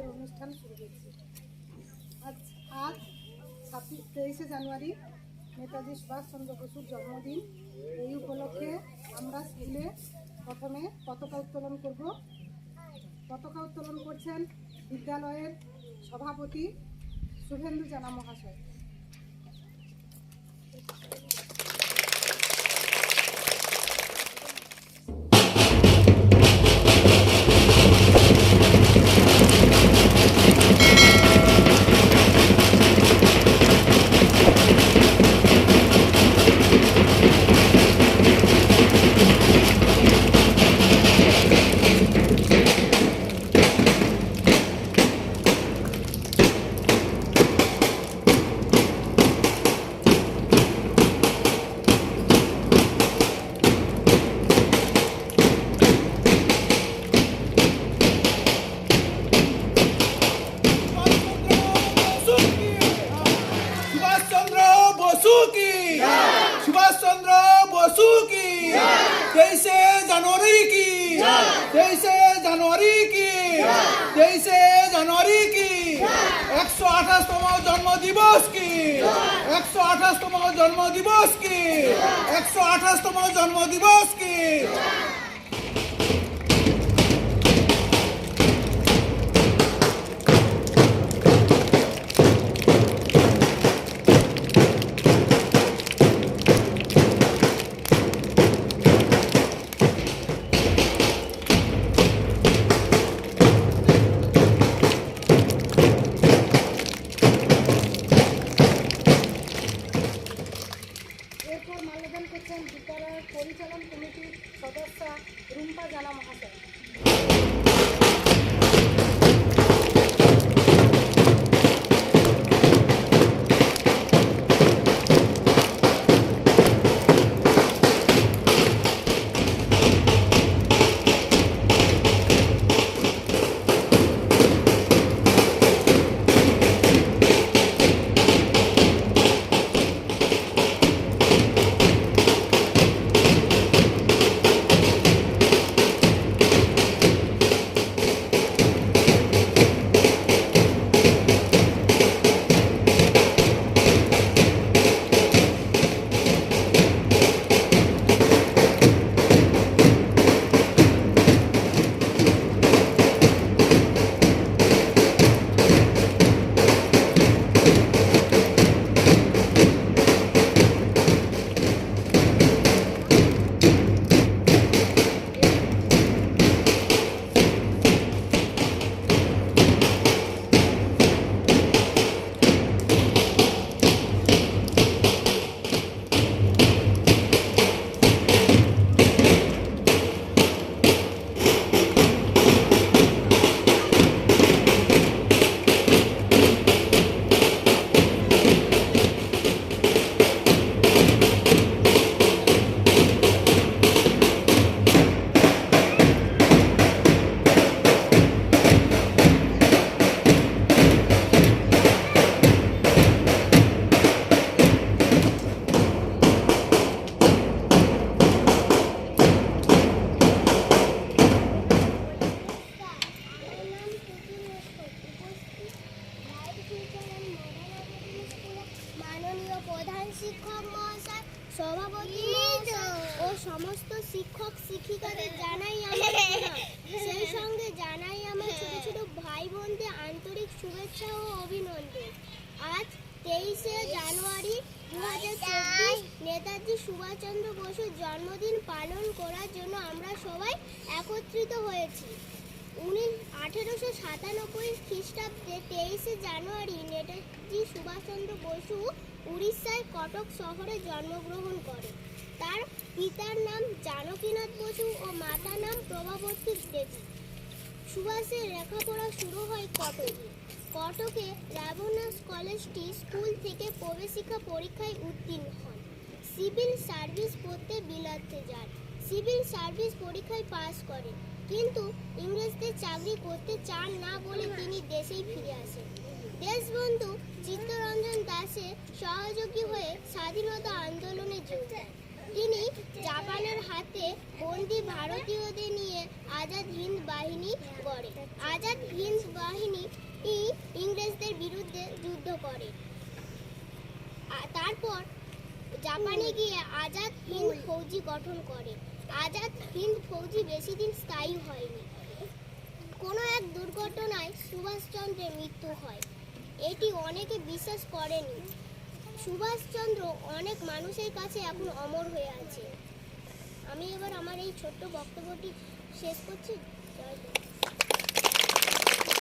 আজকের অনুষ্ঠান শুরু হয়েছে। আজ আজ ছাব্বিশ তেইশে জানুয়ারি নেতাজি সুভাষচন্দ্র বসুর জন্মদিন। এই উপলক্ষে আমরা স্কুলে প্রথমে পতাকা উত্তোলন করব। পতাকা উত্তোলন করছেন বিদ্যালয়ের সভাপতি শুভেন্দু জানা মহাশয়। বসু সুভাষ চন্দ্র বসু কি তেইশে জানুয়ারি কি? তেইশে জানুয়ারি কি? তেইশে জানুয়ারি কি? একশো আঠাশতম জন্ম দিবস কি? একশো আঠাশতম জন্ম দিবস কি? একশো আঠাশতম জন্ম দিবস কি? পরিচালন কমিটির সদস্যা রুম্পা জানা মহাশয়। সভাপতি ও সমস্ত শিক্ষক শিক্ষিকাদের জানাই আমার সেই সঙ্গে জানাই আমার ছোট ছোট ভাই বোনদের আন্তরিক শুভেচ্ছা ও অভিনন্দন। আজ তেইশে জানুয়ারি দু হাজার চব্বিশ নেতাজি সুভাষচন্দ্র বসুর জন্মদিন পালন করার জন্য আমরা সবাই একত্রিত হয়েছি। উনিশ আঠেরোশো সাতানব্বই খ্রিস্টাব্দে তেইশে জানুয়ারি নেতাজি সুভাষচন্দ্র বসু উড়িষ্যায় কটক শহরে জন্মগ্রহণ করেন তার পিতার নাম জানকীনাথ বসু ও মাতার নাম প্রভাবতী দেবী। সুভাষের লেখাপড়া শুরু হয় কটকে। কটকে রাবনাস কলেজটি স্কুল থেকে প্রবেশিকা পরীক্ষায় উত্তীর্ণ হন। সিভিল সার্ভিস পড়তে বিলাতে যান। সিভিল সার্ভিস পরীক্ষায় পাস করেন, কিন্তু ইংরেজদের চাকরি করতে চান না বলে তিনি দেশেই ফিরে আসেন। দেশবন্ধু চিত্তরঞ্জন দাসের সহযোগী হয়ে স্বাধীনতা আন্দোলনে যোগ দেন। তিনি জাপানের হাতে বন্দি ভারতীয়দের নিয়ে আজাদ হিন্দ বাহিনী গড়ে। আজাদ হিন্দ বাহিনী ইংরেজদের বিরুদ্ধে যুদ্ধ করে। তারপর জাপানে গিয়ে আজাদ হিন্দ ফৌজি গঠন করে। আজাদ হিন্দ ফৌজি বেশি দিন স্থায়ী হয়নি। কোনো এক দুর্ঘটনায় সুভাষচন্দ্রের মৃত্যু হয়। এটি অনেকে বিশ্বাস করেনি। সুভাষচন্দ্র অনেক মানুষের কাছে এখন অমর হয়ে আছে। আমি এবার আমার এই ছোট্ট বক্তব্যটি শেষ করছি। জয়।